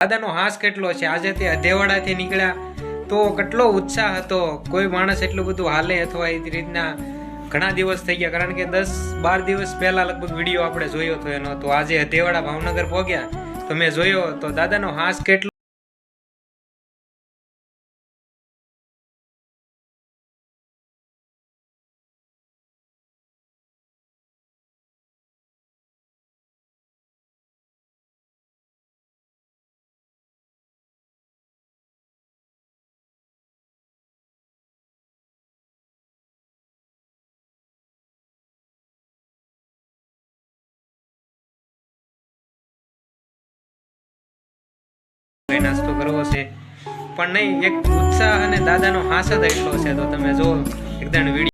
દાદાનો હાસ કેટલો છે? આજે તે અધેવાડાથી નીકળ્યા. તો કેટલો ઉત્સાહ હતો. કોઈ માણસ એટલું બધું હાલે અથવા એ રીતના ઘણા દિવસ થઈ ગયા. કારણ કે દસ બાર દિવસ પહેલા લગભગ વીડિયો આપણે જોયો હતો એનો. તો આજે અધેવાડા ભાવનગર પહોંચ્યા. તો મેં જોયો તો દાદાનો હાસ કેટલો કઈ નાસ્તો કરવો છે? પણ નહીં, એક ઉત્સાહ અને દાદાનો હાસ જ એટલો છે. તો તમે જો એકદમ વીડિયો